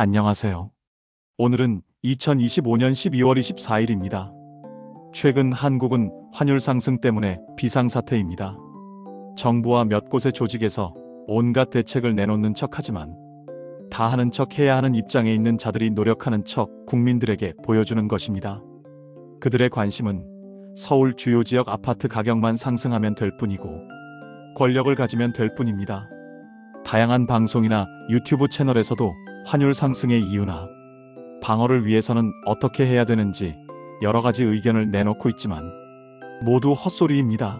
안녕하세요. 오늘은 2025년 12월 24일입니다. 최근 한국은 환율 상승 때문에 비상사태입니다. 정부와 몇 곳의 조직에서 온갖 대책을 내놓는 척 하지만 다 하는 척 해야 하는 입장에 있는 자들이 노력하는 척 국민들에게 보여주는 것입니다. 그들의 관심은 서울 주요 지역 아파트 가격만 상승하면 될 뿐이고 권력을 가지면 될 뿐입니다. 다양한 방송이나 유튜브 채널에서도 환율 상승의 이유나 방어를 위해서는 어떻게 해야 되는지 여러 가지 의견을 내놓고 있지만 모두 헛소리입니다.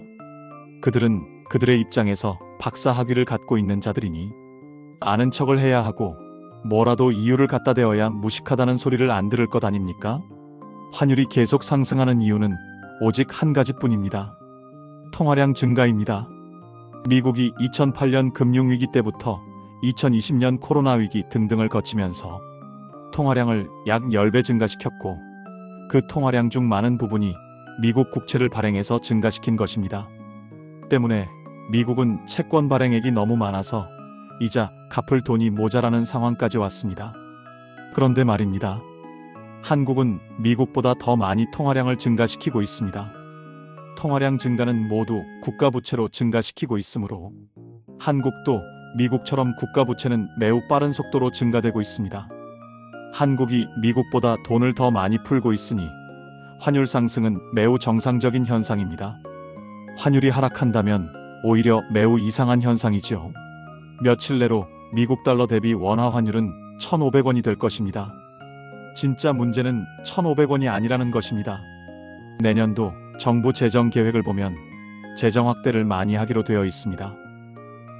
그들은 그들의 입장에서 박사 학위를 갖고 있는 자들이니 아는 척을 해야 하고 뭐라도 이유를 갖다 대어야 무식하다는 소리를 안 들을 것 아닙니까? 환율이 계속 상승하는 이유는 오직 한 가지뿐입니다. 통화량 증가입니다. 미국이 2008년 금융위기 때부터 2020년 코로나 위기 등등을 거치면서 통화량을 약 10배 증가시켰고 그 통화량 중 많은 부분이 미국 국채를 발행해서 증가시킨 것입니다. 때문에 미국은 채권 발행액이 너무 많아서 이자 갚을 돈이 모자라는 상황까지 왔습니다. 그런데 말입니다. 한국은 미국보다 더 많이 통화량을 증가시키고 있습니다. 통화량 증가는 모두 국가 부채로 증가시키고 있으므로 한국도 미국처럼 국가 부채는 매우 빠른 속도로 증가되고 있습니다. 한국이 미국보다 돈을 더 많이 풀고 있으니 환율 상승은 매우 정상적인 현상입니다. 환율이 하락한다면 오히려 매우 이상한 현상이지요. 며칠 내로 미국 달러 대비 원화 환율은 1,500원이 될 것입니다. 진짜 문제는 1,500원이 아니라는 것입니다. 내년도 정부 재정 계획을 보면 재정 확대를 많이 하기로 되어 있습니다.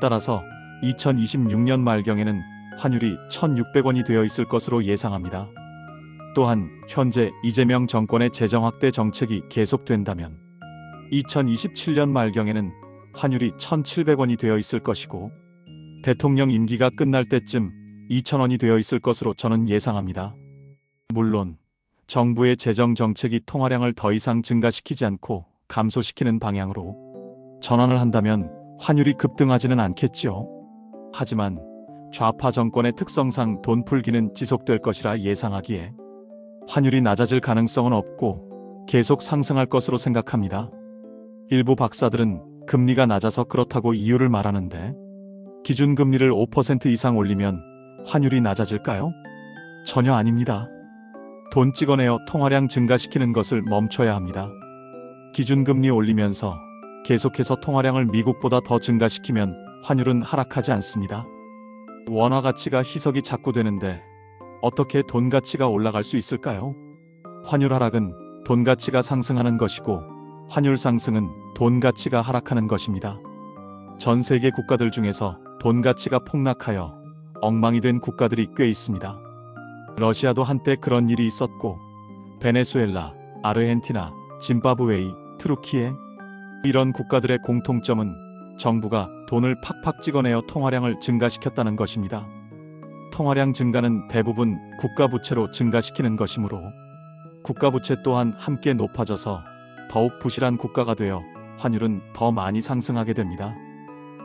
따라서 2026년 말경에는 환율이 1,600원이 되어 있을 것으로 예상합니다. 또한 현재 이재명 정권의 재정 확대 정책이 계속된다면 2027년 말경에는 환율이 1,700원이 되어 있을 것이고 대통령 임기가 끝날 때쯤 2,000원이 되어 있을 것으로 저는 예상합니다. 물론 정부의 재정 정책이 통화량을 더 이상 증가시키지 않고 감소시키는 방향으로 전환을 한다면 환율이 급등하지는 않겠지요. 하지만 좌파 정권의 특성상 돈 풀기는 지속될 것이라 예상하기에 환율이 낮아질 가능성은 없고 계속 상승할 것으로 생각합니다. 일부 박사들은 금리가 낮아서 그렇다고 이유를 말하는데 기준금리를 5% 이상 올리면 환율이 낮아질까요? 전혀 아닙니다. 돈 찍어내어 통화량 증가시키는 것을 멈춰야 합니다. 기준금리 올리면서 계속해서 통화량을 미국보다 더 증가시키면 환율은 하락하지 않습니다. 원화 가치가 희석이 자꾸 되는데 어떻게 돈 가치가 올라갈 수 있을까요? 환율 하락은 돈 가치가 상승하는 것이고 환율 상승은 돈 가치가 하락하는 것입니다. 전 세계 국가들 중에서 돈 가치가 폭락하여 엉망이 된 국가들이 꽤 있습니다. 러시아도 한때 그런 일이 있었고 베네수엘라, 아르헨티나, 짐바브웨이, 트루키에 이런 국가들의 공통점은 정부가 돈을 팍팍 찍어내어 통화량을 증가시켰다는 것입니다. 통화량 증가는 대부분 국가 부채로 증가시키는 것이므로 국가 부채 또한 함께 높아져서 더욱 부실한 국가가 되어 환율은 더 많이 상승하게 됩니다.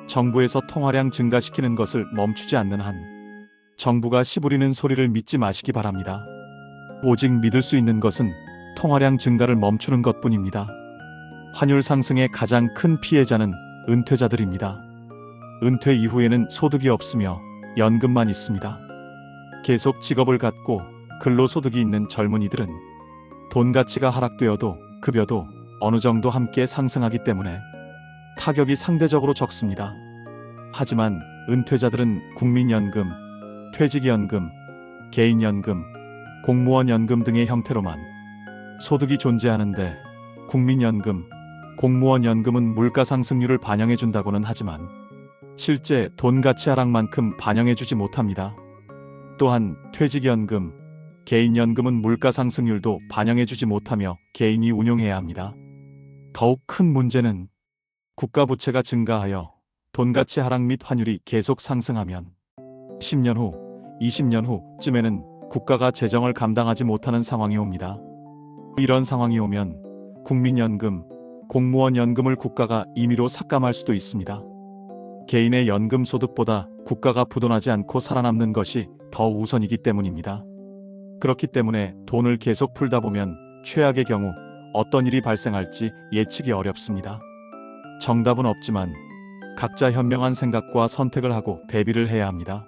정부에서 통화량 증가시키는 것을 멈추지 않는 한 정부가 시부리는 소리를 믿지 마시기 바랍니다. 오직 믿을 수 있는 것은 통화량 증가를 멈추는 것뿐입니다. 환율 상승의 가장 큰 피해자는 은퇴자들입니다. 은퇴 이후에는 소득이 없으며 연금만 있습니다. 계속 직업을 갖고 근로소득이 있는 젊은이들은 돈 가치가 하락되어도 급여도 어느 정도 함께 상승하기 때문에 타격이 상대적으로 적습니다. 하지만 은퇴자들은 국민연금, 퇴직연금, 개인연금, 공무원연금 등의 형태로만 소득이 존재하는데 국민연금, 공무원 연금은 물가 상승률을 반영해 준다고는 하지만 실제 돈 가치 하락만큼 반영해 주지 못합니다. 또한 퇴직연금, 개인연금은 물가 상승률도 반영해 주지 못하며 개인이 운용해야 합니다. 더욱 큰 문제는 국가 부채가 증가하여 돈 가치 하락 및 환율이 계속 상승하면 10년 후, 20년 후쯤에는 국가가 재정을 감당하지 못하는 상황이 옵니다. 이런 상황이 오면 국민연금, 공무원 연금을 국가가 임의로 삭감할 수도 있습니다. 개인의 연금 소득보다 국가가 부도나지 않고 살아남는 것이 더 우선이기 때문입니다. 그렇기 때문에 돈을 계속 풀다 보면 최악의 경우 어떤 일이 발생할지 예측이 어렵습니다. 정답은 없지만 각자 현명한 생각과 선택을 하고 대비를 해야 합니다.